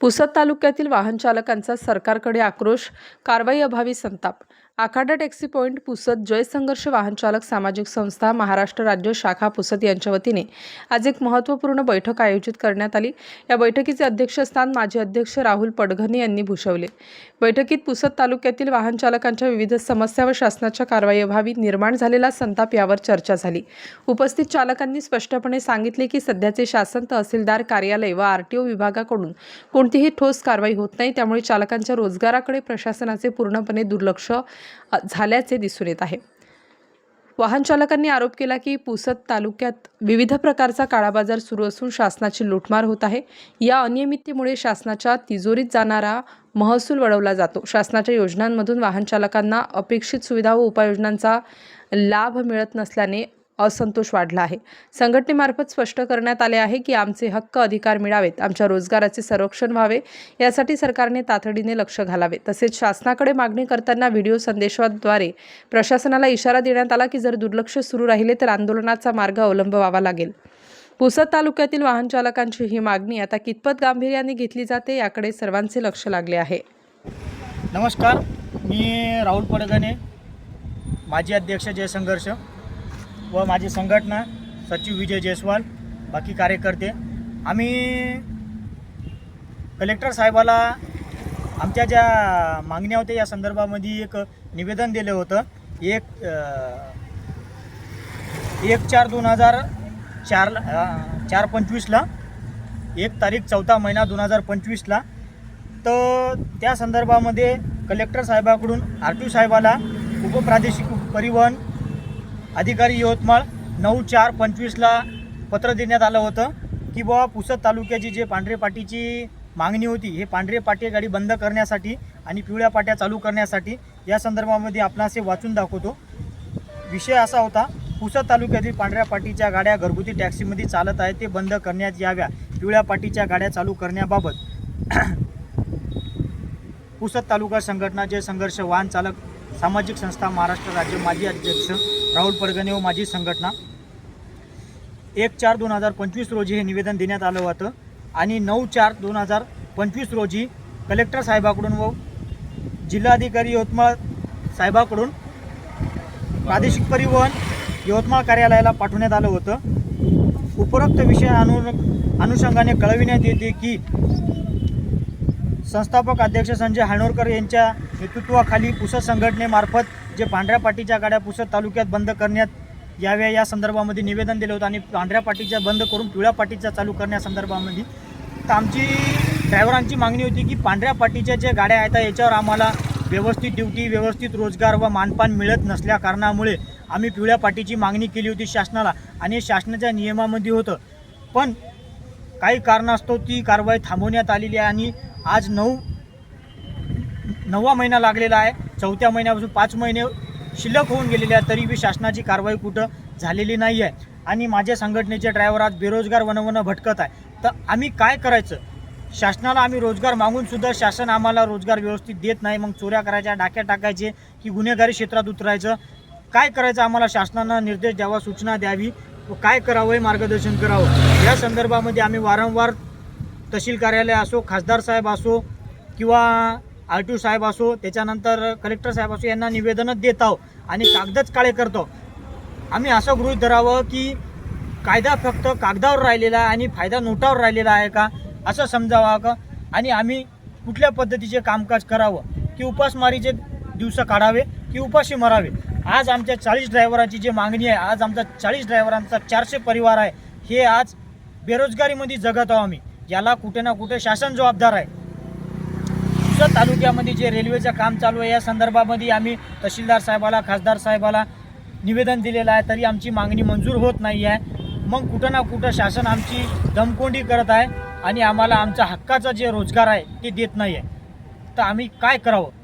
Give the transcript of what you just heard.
पुसद तालुक्यातील वाहन चालकांचा सरकारकडे आक्रोश कारवाई अभावी संताप आखाडा टॅक्सी पॉईंट पुसद जय संघर्ष वाहन चालक सामाजिक संस्था महाराष्ट्र राज्य शाखा पुसद यांच्या वतीने आज एक महत्त्वपूर्ण बैठक आयोजित करण्यात आली. या बैठकीचे अध्यक्षस्थान माजी अध्यक्ष राहुल पडघने यांनी भूषवले. बैठकीत पुसद तालुक्यातील वाहन चालकांच्या विविध समस्या व शासनाच्या कारवाईअभावी निर्माण झालेला संताप यावर चर्चा झाली. उपस्थित चालकांनी स्पष्टपणे सांगितले की सध्याचे शासन तहसीलदार कार्यालय व आर टी ओ विभागाकडून कोणतीही ठोस कारवाई होत नाही. त्यामुळे चालकांच्या रोजगाराकडे प्रशासनाचे पूर्णपणे दुर्लक्ष झाल्याचे दिसून येत आहे. वाहन चालकांनी आरोप केला की पुसद तालुक्यात विविध प्रकारचा काळाबाजार सुरू असून शासनाची लूटमार होत आहे. या अनियमिततेमुळे शासनाच्या तिजोरीत जाणारा महसूल वळवला जातो. शासनाच्या योजनांमधून वाहन चालकांना अपेक्षित सुविधा व उपाययोजनांचा लाभ मिळत नसल्याने असंतोष वाढला आहे. संघटनेमार्फत स्पष्ट करण्यात आले आहे की आमचे हक्क अधिकार मिळावेत आमच्या रोजगाराचे संरक्षण व्हावे यासाठी सरकारने तातडीने लक्ष घालावे. तसेच शासनाकडे मागणी करताना व्हिडिओ संदेशाद्वारे प्रशासनाला इशारा देण्यात आला की जर दुर्लक्ष सुरू राहिले तर आंदोलनाचा मार्ग अवलंबवावा लागेल. पुसद तालुक्यातील वाहन चालकांची ही मागणी आता कितपत गांभीर्याने घेतली जाते याकडे सर्वांचे लक्ष लागले आहे. नमस्कार मी राहुल पडगणे माजी अध्यक्ष जय संघर्ष व माझी संघटना सचिव विजय जयस्वाल बाकी कार्यकर्ते. आम्ही कलेक्टर साहेबाला आमच्या ज्या मागण्या होत्या या संदर्भामध्ये एक निवेदन दिलं होतं. एक एक चार दोन हजार चार चार पंचवीसला एक तारीख चौथा महिना दोन हजार पंचवीसला. तर त्या संदर्भामध्ये कलेक्टर साहेबाकडून आर टी साहेबाला उपप्रादेशिक परिवहन अधिकारी यवतमाळ नऊ चार पंचवीसला पत्र देण्यात आलं होतं की बुवा पुसद तालुक्याची जे पांढरे पाटीची मागणी होती हे पांढरे पाटी गाडी बंद करण्यासाठी आणि पिवळ्या पाट्या चालू करण्यासाठी या संदर्भामध्ये आपण असे वाचून दाखवतो. विषय असा होता पुसद तालुक्यातील पांढऱ्या पाटीच्या गाड्या घरगुती टॅक्सीमध्ये चालत आहेत ते बंद करण्यात याव्या पिवळ्या पाटीच्या गाड्या चालू करण्याबाबत. पुसद तालुका संघटना जे संघर्ष वाहन चालक सामाजिक संस्था महाराष्ट्र राज्य माजी अध्यक्ष राहुल परगणे व माझी संघटना. एक चार दोन हजार पंचवीस रोजी हे निवेदन देण्यात आलं होतं. आणि नऊ चार दोन हजार पंचवीस रोजी कलेक्टर साहेबाकडून व जिल्हाधिकारी यवतमाळ साहेबाकडून प्रादेशिक परिवहन यवतमाळ कार्यालयाला पाठवण्यात आलं होतं. उपरोक्त विषय अनु अनुषंगाने कळविण्यात येते की संस्थापक अध्यक्ष संजय हाणोरकर यांच्या नेतृत्वाखाली पुसद संघटनेमार्फत जे पांढऱ्या पाटीच्या गाड्या पुसद तालुक्यात बंद करण्यात याव्या या संदर्भामध्ये निवेदन दिलं होतं आणि पांढऱ्या पाटीच्या बंद करून पिवळ्या पाटीच्या चालू करण्यासंदर्भामध्ये तर आमची ड्रायव्हरांची मागणी होती की पांढऱ्या पाटीच्या ज्या गाड्या आहेत याच्यावर आम्हाला व्यवस्थित ड्युटी व्यवस्थित रोजगार व मानपान मिळत नसल्या कारणामुळे आम्ही पिवळ्या पाटीची मागणी केली होती शासनाला आणि शासनाच्या नियमामध्ये होतं. पण काही कारणास्तव ती कारवाई थांबवण्यात आलेली आहे आणि आज नऊ नववा महिना लागलेला आहे. चौथ्या महिन्यापासून पाच महिने शिल्लक होऊन गेलेले आहेत. तरी बी शासनाची कारवाई कुठं झालेली नाही आहे. आणि माझ्या संघटनेचे ड्रायव्हर आज बेरोजगार वनवनं भटकत आहे. तर आम्ही काय करायचं? शासनाला आम्ही रोजगार मागूनसुद्धा शासन आम्हाला रोजगार व्यवस्थित देत नाही. मग चोऱ्या करायच्या डाक्या टाकायचे की गुन्हेगारी क्षेत्रात उतरायचं. काय करायचं आम्हाला शासनानं निर्देश द्यावा सूचना द्यावी? व काय करावं हे मार्गदर्शन करावं? या संदर्भामध्ये आम्ही वारंवार तहसील कार्यालय असो खासदार साहेब असो किंवा आर टी ओ साहेब असो त्याच्यानंतर कलेक्टर साहेब असो यांना निवेदनच देत आहो आणि कागदच काळे करतो. आम्ही असं गृहीत धरावं की कायदा फक्त कागदावर राहिलेला आहे आणि फायदा नोटावर राहिलेला आहे का असं समजावं का? आणि आम्ही कुठल्या पद्धतीचे कामकाज करावं? की उपासमारीचे दिवस काढावे की उपाशी मरावे? आज आमच्या चाळीस ड्रायव्हरांची जी मागणी आहे आज आमचा चाळीस ड्रायव्हरांचा चारशे परिवार आहे हे आज बेरोजगारीमध्ये जगत आहो आम्ही. याला कुठे ना कुठे शासन जबाबदार आहे. तालुक्यामध्ये जे रेल्वेचं काम चालू आहे या संदर्भामध्ये आम्ही तहसीलदार साहेबाला खासदार साहेबाला निवेदन दिलेलं आहे. तरी आमची मागणी मंजूर होत नाही आहे. मग कुठं ना कुठं शासन आमची दमकोंडी करत आहे आणि आम्हाला आमचा हक्काचा जे रोजगार आहे ते देत नाही आहे. तर आम्ही काय करावं?